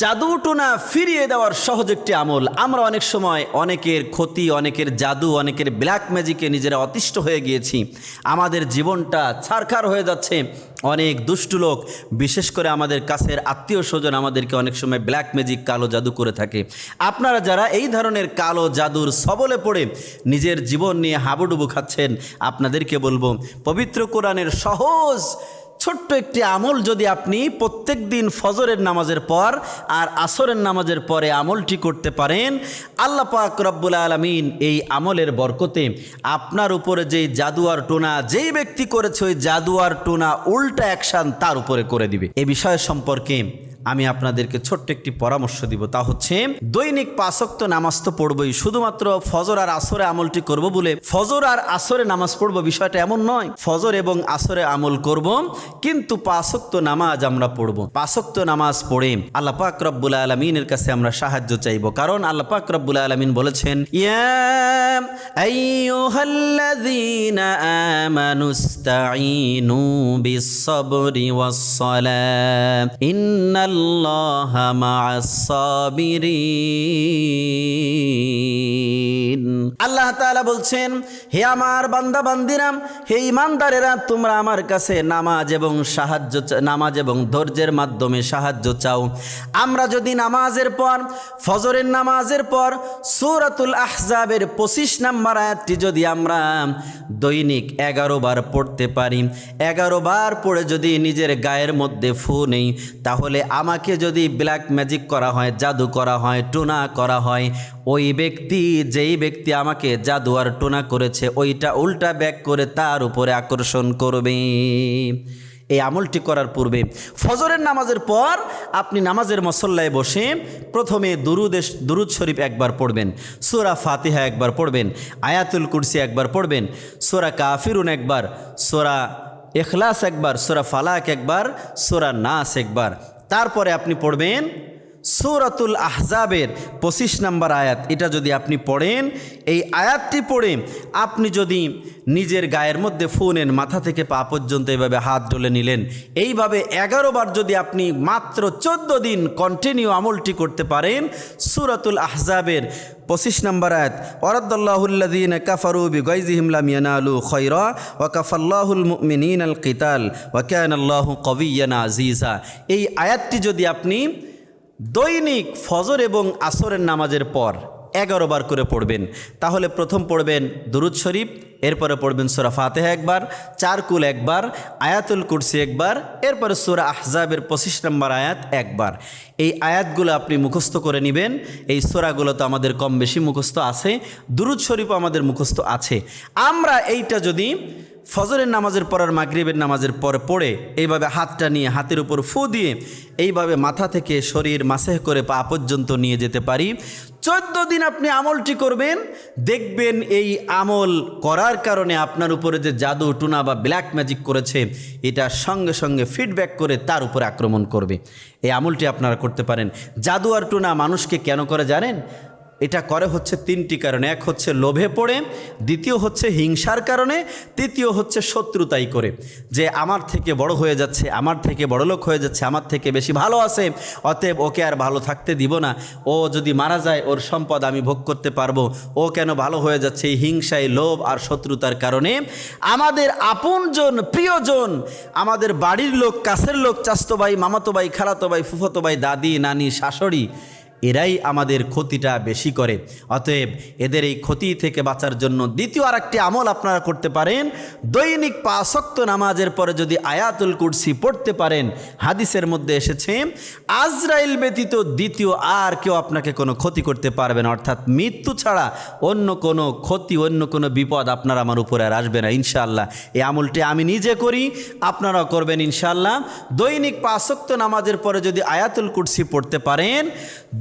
জাদু টোনা ফিরিয়ে দেওয়ার সহজ একটি আমল। আমরা অনেক সময় অনেকের ক্ষতি, অনেকের জাদু, অনেকের ব্ল্যাক ম্যাজিকে নিজেরা অতিষ্ঠ হয়ে গিয়েছি। আমাদের জীবনটা ছারখার হয়ে যাচ্ছে। অনেক দুষ্টু লোক, বিশেষ করে আমাদের কাছের আত্মীয় স্বজন আমাদেরকে অনেক সময় ব্ল্যাক ম্যাজিক কালো জাদু করে থাকে। আপনারা যারা এই ধরনের কালো জাদুর সবলে পড়ে নিজের জীবন নিয়ে হাবুডুবু খাচ্ছেন, আপনাদেরকে বলব, পবিত্র কোরআনের সহজ ছোট্ট একটি আমল যদি আপনি প্রত্যেক দিন ফজরের নামাজের পর আর আসরের নামাজের পরে আমলটি করতে পারেন, আল্লাহ পাক রব্বুল আলমিন এই আমলের বরকতে আপনার উপরে যেই জাদুয়ার টোনা, যেই ব্যক্তি করেছে ওই জাদুয়ার টোনা উল্টা অ্যাকশান তার উপরে করে দিবে। এ বিষয় সম্পর্কে আমি আপনাদেরকে ছোট্ট একটি পরামর্শ দিব। তা হচ্ছে, দৈনিক পাঁচক্ত নামাজ তো পড়বই। শুধুমাত্র ফজর আর আসরে আমলটি করব বলে ফজর আর আসরে নামাজ পড়ব বিষয়টা এমন নয়। ফজর এবং আসরে আমল করব, কিন্তু পাঁচক্ত নামাজ আমরা পড়ব। পাঁচক্ত নামাজ পড়ে আল্লাহ পাক রব্বুল আলমিনের কাছে আমরা সাহায্য চাইব। কারণ আল্লাহ পাক রব্বুল আলমিন বলেছেন, ইয়া ইন্নাল্লাহা মা'আস সাবিরিন আল্লাহ তাআলা বলছেন, হে আমার বান্দা বান্দিরাম হে ইমানদারেরা তোমরা আমার কাছে নামাজ এবং সাহায্য নামাজ এবং ধৈর্যের মাধ্যমে সাহায্য চাও। আমরা যদি নামাজের পর, ফজরের নামাজের পর, সূরাতুল আহজাবের পঁচিশ নাম্বার আয়াতটি যদি আমরা দৈনিক এগারো বার পড়তে পারি, এগারো বার পড়ে যদি নিজের গায়ের মধ্যে ফু নেই, তাহলে আমাকে যদি ব্ল্যাক ম্যাজিক করা হয়, জাদু করা হয়, টোনা করা হয়, ওই ব্যক্তি, যেই ব্যক্তি আমাকে জাদু আর টোনা করেছে, ওইটা উল্টা ব্যাক করে তার উপরে আকর্ষণ করবে। এই আমলটি করার পূর্বে ফজরের নামাজের পর আপনি নামাজের মসল্লায় বসে প্রথমে দুরুদেশ দুরুদ শরীফ একবার পড়বেন, সোরা ফাতিহা একবার পড়বেন, আয়াতুল কুরসি একবার পড়বেন, সোরা কাফিরুন একবার, সোরা এখলাস একবার, সোরা ফালাক একবার, সোরা নাস একবার। তারপরে আপনি পড়বেন সূরাতুল আহজাবের পঁচিশ নম্বর আয়াত। এটা যদি আপনি পড়েন, এই আয়াতটি পড়ে আপনি যদি নিজের গায়ের মধ্যে ফোনের মাথা থেকে পা পর্যন্ত এভাবে হাত ডলে নিলেন, এইভাবে এগারো বার যদি আপনি মাত্র চোদ্দ দিন কন্টিনিউ আমলটি করতে পারেন, সূরাতুল আহজাবের পঁচিশ নম্বর আয়াত ওরাদ্দাল্লাহুল্লাদিন কাফারু বি গৈজিহিম লাম ইয়ানালু খৈরা ওয়া কাফাল্লাহুল মুমিনিন আল কিতাল ওয়া কান আল্লাহু কবিয়ান আজিজা এই আয়াতটি যদি আপনি দৈনিক ফজর এবং আসরের নামাজের পর এগারো বার করে পড়বেন। তাহলে প্রথম পড়বেন দুরুদ শরীফ, এরপরে পড়বেন সোরা ফাতেহা একবার, চারকুল একবার, আয়াতুল কুরসি একবার, এরপরে সোরা আহজাবের পঁচিশ নম্বর আয়াত একবার। এই আয়াতগুলো আপনি মুখস্থ করে নেবেন। এই সোরাগুলো তো আমাদের কম বেশি মুখস্থ আছে, দুরুদ শরীফও আমাদের মুখস্থ আছে। আমরা এইটা যদি ফজরের নামাজের পর আর মাগরিবের নামাজের পর পড়ে এইভাবে হাতটা নিয়ে হাতের উপর ফু দিয়ে এইভাবে মাথা থেকে শরীর মাসেহ করে পা পর্যন্ত নিয়ে যেতে পারি। চোদ্দ দিন আপনি আমলটি করবেন, দেখবেন এই আমল করার কারণে আপনার উপরে যে জাদু, টুনা বা ব্ল্যাক ম্যাজিক করেছে, এটা সঙ্গে সঙ্গে ফিডব্যাক করে তার উপরে আক্রমণ করবে। এই আমলটি আপনারা করতে পারেন। জাদু আর টুনা মানুষকে কেন করে জানেন? এটা করে হচ্ছে তিনটি কারণে। এক হচ্ছে লোভে পড়ে, দ্বিতীয় হচ্ছে হিংসার কারণে, তৃতীয় হচ্ছে শত্রুতাই করে। যে আমার থেকে বড় হয়ে যাচ্ছে, আমার থেকে বড় লোক হয়ে যাচ্ছে, আমার থেকে বেশি ভালো আছে, অতএব ওকে আর ভালো থাকতে দিব না। ও যদি মারা যায়, ওর সম্পদ আমি ভোগ করতে পারব। ও কেন ভালো হয়ে যাচ্ছে? এই হিংসায়, লোভ আর শত্রুতার কারণে। আমাদের আপনজন, প্রিয়জন, আমাদের বাড়ির লোক, কাছের লোক চাস্তো ভাই মামাতো ভাই খালাতো ভাই ফুফতো ভাই দাদি, নানি, শাশুড়ি এরাই আমাদের ক্ষতিটা বেশি করে। অতএব এদের এই ক্ষতি থেকে বাঁচার জন্য দ্বিতীয় আর একটি আমল আপনারা করতে পারেন। দৈনিক পাঁচক্ত নামাজের পরে যদি আয়াতুল কুরসি পড়তে পারেন, হাদিসের মধ্যে এসেছে, আজরাইল ব্যতীত দ্বিতীয় আর কেউ আপনাকে কোনো ক্ষতি করতে পারবে না, অর্থাৎ মৃত্যু ছাড়া অন্য কোনো ক্ষতি, অন্য কোনো বিপদ আপনার আমার উপরে আর আসবে না, ইনশাআল্লাহ। এই আমলটি আমি নিজে করি, আপনারাও করবেন, ইনশাআল্লাহ। দৈনিক পাঁচক্ত নামাজের পরে যদি আয়াতুল কুরসি পড়তে পারেন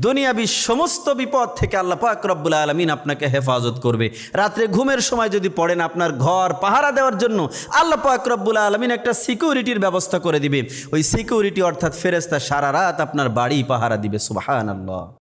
দুনিয়াবি সমস্ত বিপদ থেকে আল্লাহ পাক রব্বুল আলমিন আপনাকে হেফাজত করবে। রাত্রে ঘুমের সময় যদি পড়েন আপনার ঘর পাহারা দেওয়ার জন্য, আল্লাহ পাক রব্বুল আলমিন একটা সিকিউরিটির ব্যবস্থা করে দিবে। ওই সিকিউরিটি অর্থাৎ ফেরেস্তা সারা রাত আপনার বাড়ি পাহারা দিবে সুবাহান আল্লাহ